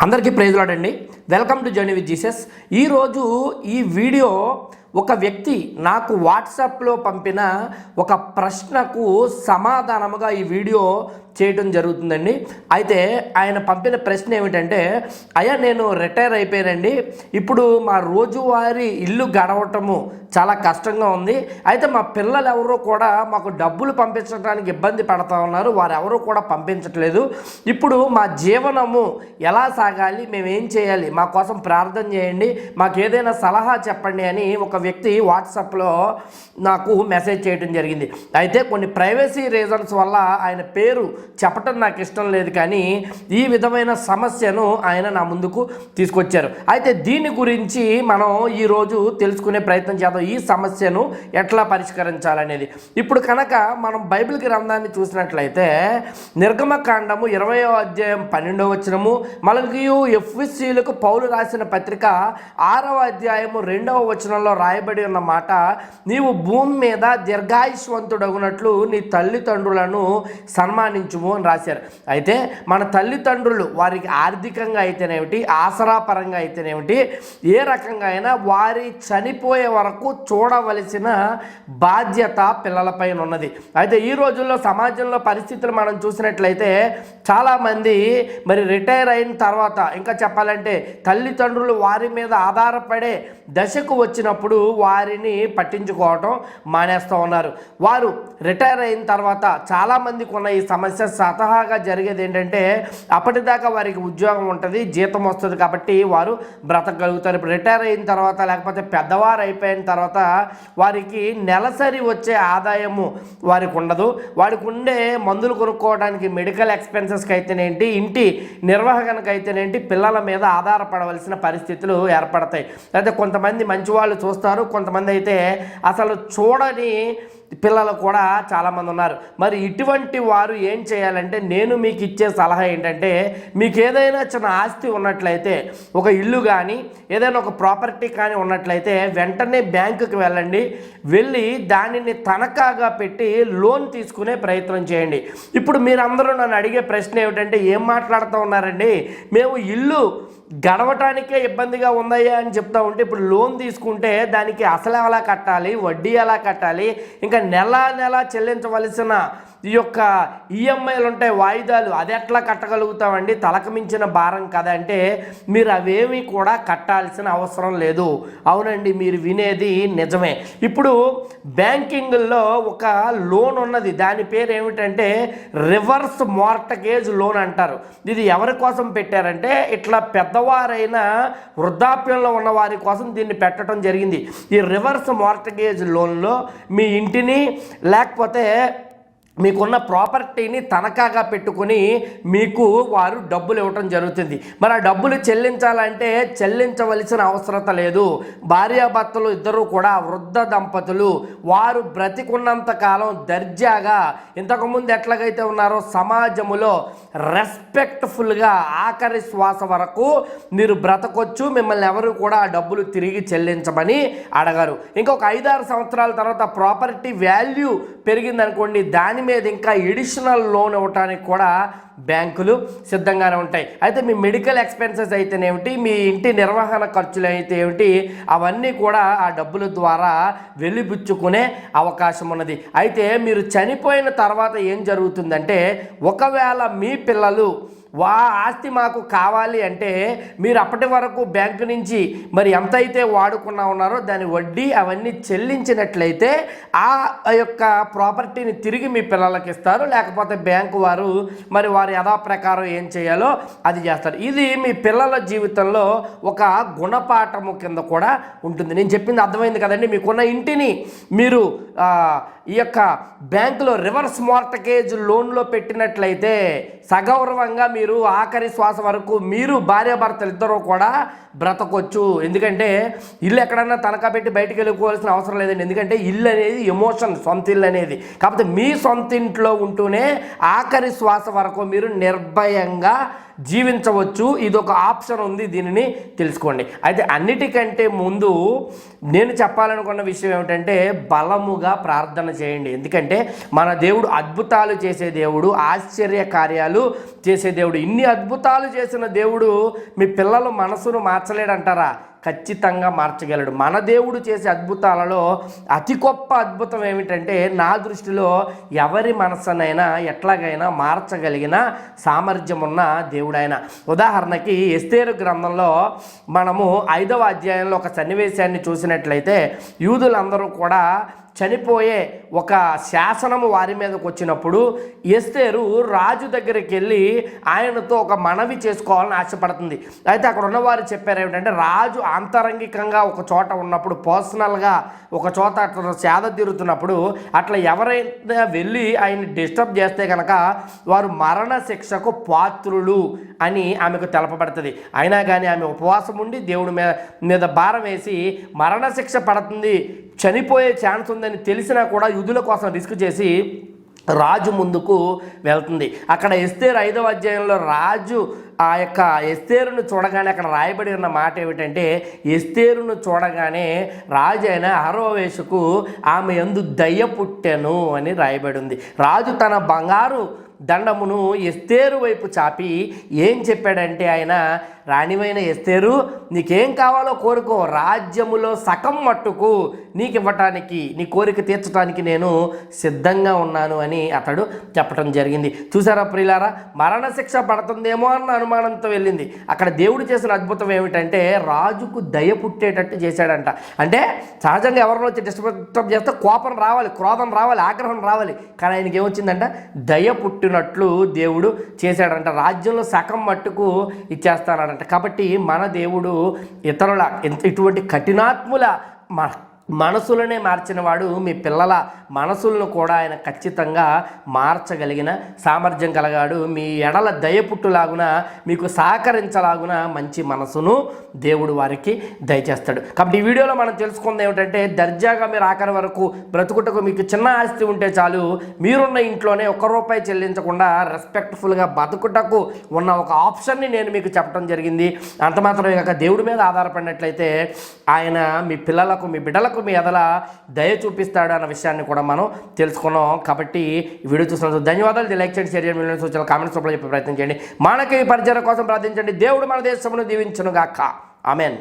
అందరికీ ప్రైజ్లాడండి welcome to journey with Jesus ఈరోజు ఈ వీడియో ఒక వ్యక్తి నాకు వాట్సాప్లో పంపిన ఒక ప్రశ్నకు సమాధానముగా ఈ వీడియో చేయటం జరుగుతుందండి. అయితే ఆయన పంపిన ప్రశ్న ఏమిటంటే అయ్యా నేను రిటైర్ అయిపోయానండి. ఇప్పుడు మా రోజువారీ ఇల్లు గడవటము చాలా కష్టంగా ఉంది. అయితే మా పిల్లలు ఎవరో కూడా మాకు డబ్బులు పంపించడానికి ఇబ్బంది పడతా ఉన్నారు. వారు ఎవరూ కూడా పంపించట్లేదు. ఇప్పుడు మా జీవనము ఎలా సాగాలి? మేము ఏం చేయాలి? మా కోసం ప్రార్థన చేయండి. మాకు ఏదైనా సలహా చెప్పండి అని ఒక వ్యక్తి వాట్సాప్లో నాకు మెసేజ్ చేయడం జరిగింది. అయితే కొన్ని ప్రైవసీ రీజన్స్ వల్ల ఆయన పేరు చెప్పటం నాకు ఇష్టం లేదు కానీ ఈ విధమైన సమస్యను ఆయన నా ముందుకు తీసుకొచ్చారు. అయితే దీని గురించి మనం ఈరోజు తెలుసుకునే ప్రయత్నం చేద్దాం. ఈ సమస్యను ఎట్లా పరిష్కరించాలనేది. ఇప్పుడు కనుక మనం బైబిల్ గ్రంథాన్ని చూసినట్లయితే నిర్గమకాండము ఇరవయో అధ్యాయం పన్నెండవ వచనము మలగియు ఎఫ్ఎస్సీలకు పౌలు రాసిన పత్రిక ఆరవ అధ్యాయము రెండవ వచనంలో రాయబడి ఉన్న మాట నీవు భూమి మీద దీర్ఘాయుష్వంతుడగునట్లు నీ తల్లిదండ్రులను సన్మానించుము అని రాశారు. అయితే మన తల్లిదండ్రులు వారికి ఆర్థికంగా అయితేనేమిటి ఆసరా పరంగా అయితేనేమిటి ఏ రకంగా అయినా వారి చనిపోయే వరకు చూడవలసిన బాధ్యత పిల్లలపైన ఉన్నది. అయితే ఈ రోజుల్లో సమాజంలో పరిస్థితులు మనం చూసినట్లయితే చాలామంది మరి రిటైర్ అయిన తర్వాత ఇంకా చెప్పాలంటే తల్లిదండ్రులు వారి మీద ఆధారపడే దశకు వచ్చినప్పుడు వారిని పట్టించుకోవటం మానేస్తూ ఉన్నారు. వారు రిటైర్ అయిన తర్వాత చాలామందికి ఉన్న ఈ సమస్య స్వతహాగా జరిగేది ఏంటంటే అప్పటిదాకా వారికి ఉద్యోగం ఉంటుంది జీతం వస్తుంది కాబట్టి వారు బ్రతకగలుగుతారు. ఇప్పుడు రిటైర్ అయిన తర్వాత లేకపోతే పెద్దవారు అయిపోయిన తర్వాత వారికి నెలసరి వచ్చే ఆదాయము వారికి ఉండదు. వారికి ఉండే మందులు కొనుక్కోవడానికి మెడికల్ ఎక్స్పెన్సెస్కి అయితేనేంటి ఇంటి నిర్వహణకు అయితేనేంటి పిల్లల మీద ఆధారపడవలసిన పరిస్థితులు ఏర్పడతాయి. అయితే కొంతమంది మంచి వాళ్ళు చూస్తారు కొంతమంది అయితే అసలు చూడని పిల్లలు కూడా చాలామంది ఉన్నారు. మరి ఇటువంటి వారు ఏం చేయాలంటే నేను మీకు ఇచ్చే సలహా ఏంటంటే మీకు ఏదైనా చిన్న ఆస్తి ఉన్నట్లయితే ఒక ఇల్లు కానీ ఏదైనా ఒక ప్రాపర్టీ కానీ ఉన్నట్లయితే వెంటనే బ్యాంకుకి వెళ్ళండి. వెళ్ళి దానిని తనఖాగా పెట్టి లోన్ తీసుకునే ప్రయత్నం చేయండి. ఇప్పుడు మీరందరూ నన్ను అడిగే ప్రశ్న ఏమిటంటే ఏం మాట్లాడుతూ ఉన్నారండి? మేము ఇల్లు గడవటానికే ఇబ్బందిగా ఉందయ్యా అని చెప్తా ఉంటే ఇప్పుడు లోన్ తీసుకుంటే దానికి అసలు ఎలా కట్టాలి వడ్డీ ఎలా కట్టాలి ఇంకా నెల నెల చెల్లించవలసిన ఈ యొక్క ఈఎంఐలు ఉంటాయి వాయిదాలు అది ఎట్లా కట్టగలుగుతామండి? తలకు మించిన భారం కదా అంటే మీరు అవేమి కూడా కట్టాల్సిన అవసరం లేదు. అవునండి మీరు వినేది నిజమే. ఇప్పుడు బ్యాంకింగ్లో ఒక లోన్ ఉన్నది దాని పేరు ఏమిటంటే రివర్స్ మార్టగేజ్ లోన్ అంటారు. ఇది ఎవరి కోసం పెట్టారంటే ఇట్లా పెద్దవారైన వృద్ధాప్యంలో ఉన్న వారి కోసం దీన్ని పెట్టడం జరిగింది. ఈ రివర్స్ మార్టగేజ్ లోన్లో మీ ఇంటిని లేకపోతే మీకున్న ప్రాపర్టీని తనఖాగా పెట్టుకొని మీకు వారు డబ్బులు ఇవ్వటం జరుగుతుంది. మరి ఆ డబ్బులు చెల్లించాలంటే చెల్లించవలసిన అవసరత లేదు. భార్యాభర్తలు ఇద్దరు కూడా వృద్ధ దంపతులు. వారు బ్రతికున్నంత కాలం దర్జాగా ఇంతకుముందు ఎట్లాగైతే ఉన్నారో సమాజములో రెస్పెక్ట్ఫుల్గా ఆఖరి శ్వాస వరకు మీరు బ్రతకొచ్చు. మిమ్మల్ని ఎవరు కూడా ఆ డబ్బులు తిరిగి చెల్లించమని అడగరు. ఇంకొక ఐదారు సంవత్సరాల తర్వాత ప్రాపర్టీ వాల్యూ పెరిగిందనుకోండి దాని మీద ఇంకా ఎడిషనల్ లోన్ ఇవ్వటానికి కూడా బ్యాంకులు సిద్ధంగానే ఉంటాయి. అయితే మీ మెడికల్ ఎక్స్పెన్సెస్ అయితేనేమిటి మీ ఇంటి నిర్వహణ ఖర్చులు అయితే ఏమిటి? అవన్నీ కూడా ఆ డబ్బుల ద్వారా వెళ్ళిపుచ్చుకునే అవకాశం ఉన్నది. అయితే మీరు చనిపోయిన తర్వాత ఏం జరుగుతుందంటే ఒకవేళ మీ పిల్లలు వా ఆస్తి మాకు కావాలి అంటే మీరు అప్పటి వరకు బ్యాంకు నుంచి మరి ఎంతైతే వాడుకున్నా ఉన్నారో దాని వడ్డీ అవన్నీ చెల్లించినట్లయితే ఆ యొక్క ప్రాపర్టీని తిరిగి మీ పిల్లలకి ఇస్తారు. లేకపోతే బ్యాంకు వారు మరి వారి యథాప్రకారం ఏం చేయాలో అది చేస్తారు ఇది మీ పిల్లల జీవితంలో ఒక గుణపాఠము కింద కూడా ఉంటుంది. నేను చెప్పింది అర్థమైంది కదండి. మీకున్న ఇంటిని మీరు ఈ యొక్క బ్యాంకులో రివర్స్ మార్టగేజ్ లోన్లో పెట్టినట్లయితే సగౌరవంగా మీరు ఆఖరి శ్వాస వరకు మీరు భార్యాభర్తలు ఇద్దరూ కూడా బ్రతకొచ్చు. ఎందుకంటే ఇల్లు ఎక్కడన్నా తనఖా పెట్టి బయటికి వెళ్ళిపోవాల్సిన అవసరం లేదండి. ఎందుకంటే ఇల్లు అనేది ఎమోషన్ సొంత ఇల్లు అనేది. కాకపోతే మీ సొంత ఇంట్లో ఉంటూనే ఆఖరి శ్వాస వరకు మీరు నిర్భయంగా జీవించవచ్చు. ఇది ఒక ఆప్షన్ ఉంది దీనిని తెలుసుకోండి. అయితే అన్నిటికంటే ముందు నేను చెప్పాలనుకున్న విషయం ఏమిటంటే బలముగా ప్రార్థన చేయండి. ఎందుకంటే మన దేవుడు అద్భుతాలు చేసే దేవుడు ఆశ్చర్య కార్యాలు చేసే దేవుడు. ఇన్ని అద్భుతాలు చేసిన దేవుడు మీ పిల్లల మనసును మార్చలేడంటారా? ఖచ్చితంగా మార్చగలడు. మన దేవుడు చేసే అద్భుతాలలో అతి గొప్ప అద్భుతం ఏమిటంటే నా దృష్టిలో ఎవరి మనసునైనా ఎట్లాగైనా మార్చగలిగిన సామర్థ్యం ఉన్న దేవుడైన. ఉదాహరణకి ఎస్తేరు గ్రంథంలో మనము ఐదవ అధ్యాయంలో ఒక సన్నివేశాన్ని చూసినట్లయితే యూదులందరూ కూడా చనిపోయే ఒక శాసనము వారి మీదకి వచ్చినప్పుడు ఎస్తేరు రాజు దగ్గరికి వెళ్ళి ఆయనతో ఒక మనవి చేసుకోవాలని ఆశపడుతుంది. అయితే అక్కడ ఉన్నవారు చెప్పారు ఏమిటంటే రాజు ఆంతరంగికంగా ఒక చోట ఉన్నప్పుడు పర్సనల్గా ఒక చోట అట్లా సేద తీరుతున్నప్పుడు అట్లా ఎవరైనా వెళ్ళి ఆయన డిస్టర్బ్ చేస్తే కనుక వారు మరణ శిక్షకు పాత్రులు అని ఆమెకు తెలపబడుతుంది. అయినా కానీ ఆమె ఉపవాసం ఉండి దేవుడి మీద మీద భారం వేసి మరణశిక్ష పడుతుంది. చనిపోయే ఛాన్స్ ఉందని తెలిసినా కూడా యుధుల కోసం రిస్క్ చేసి రాజు ముందుకు వెళ్తుంది. అక్కడ ఎస్తేర్ ఐదవ అధ్యాయంలో రాజు ఆ యొక్క ఎస్తేరును చూడగానే అక్కడ రాయబడి ఉన్న మాట ఏమిటంటే ఎస్తేరును చూడగానే రాజు అయిన అహరోవేషుకు ఆమె ఎందు దయ్య పుట్టెను అని రాయబడి ఉంది రాజు తన బంగారు దండమును ఎస్తేరు వైపు చాపి ఏం చెప్పాడంటే ఆయన రాణివైన ఎస్తేరు నీకేం కావాలో కోరుకో. రాజ్యములో సగం మట్టుకు నీకు ఇవ్వటానికి నీ కోరిక తీర్చడానికి నేను సిద్ధంగా ఉన్నాను అని అతడు చెప్పడం జరిగింది. చూసారా ప్రియులారా? మరణశిక్ష పడుతుందేమో అన్న అనుమానంతో వెళ్ళింది. అక్కడ దేవుడు చేసిన అద్భుతం ఏమిటంటే రాజుకు దయ పుట్టేటట్టు చేశాడంట. అంటే సహజంగా ఎవరినో వచ్చి డిస్టర్బ్ చేస్తే కోపం రావాలి క్రోధం రావాలి ఆగ్రహం రావాలి. కానీ ఆయనకి ఏమొచ్చిందంట? దయ పుట్టినట్లు దేవుడు చేశాడంట. రాజ్యంలో సగం మట్టుకు ఇచ్చేస్తానంట కాబట్టి మన దేవుడు ఇతరుల ఇంత- ఇటువంటి కఠినాత్ముల మనసులనే మార్చినవాడు మీ పిల్లల మనసులను కూడా ఆయన ఖచ్చితంగా మార్చగలిగిన సామర్థ్యం కలగాడు. మీ ఎడల దయపుట్టులాగున మీకు సహకరించలాగున మంచి మనసును దేవుడు వారికి దయచేస్తాడు. కాబట్టి ఈ వీడియోలో మనం తెలుసుకుంది ఏమిటంటే దర్జాగా మీరు ఆఖరి వరకు బ్రతుకుటకు మీకు చిన్న ఆస్తి ఉంటే చాలు మీరున్న ఇంట్లోనే ఒక్క రూపాయి చెల్లించకుండా రెస్పెక్ట్ఫుల్గా బతుకుటకు ఉన్న ఒక ఆప్షన్ని నేను మీకు చెప్పడం జరిగింది. అంత మాత్రమే కాక దేవుడి మీద ఆధారపడినట్లయితే ఆయన మీ పిల్లలకు మీ బిడ్డలకు మీ ఎదల దయ చూపిస్తాడు అన్న విషయాన్ని కూడా మనం తెలుసుకున్నాం. కాబట్టి వీడియో చూసినందుకు ధన్యవాదాలు. లైక్ చేయండి షేర్ చేయండి సూచనలు కామెంట్స్ రూపంలో చెప్పే ప్రయత్నం చేయండి. మానక పరిచయం కోసం ప్రార్థించండి. దేవుడు మన దేశమును దీవించును గాక ఆమెన్.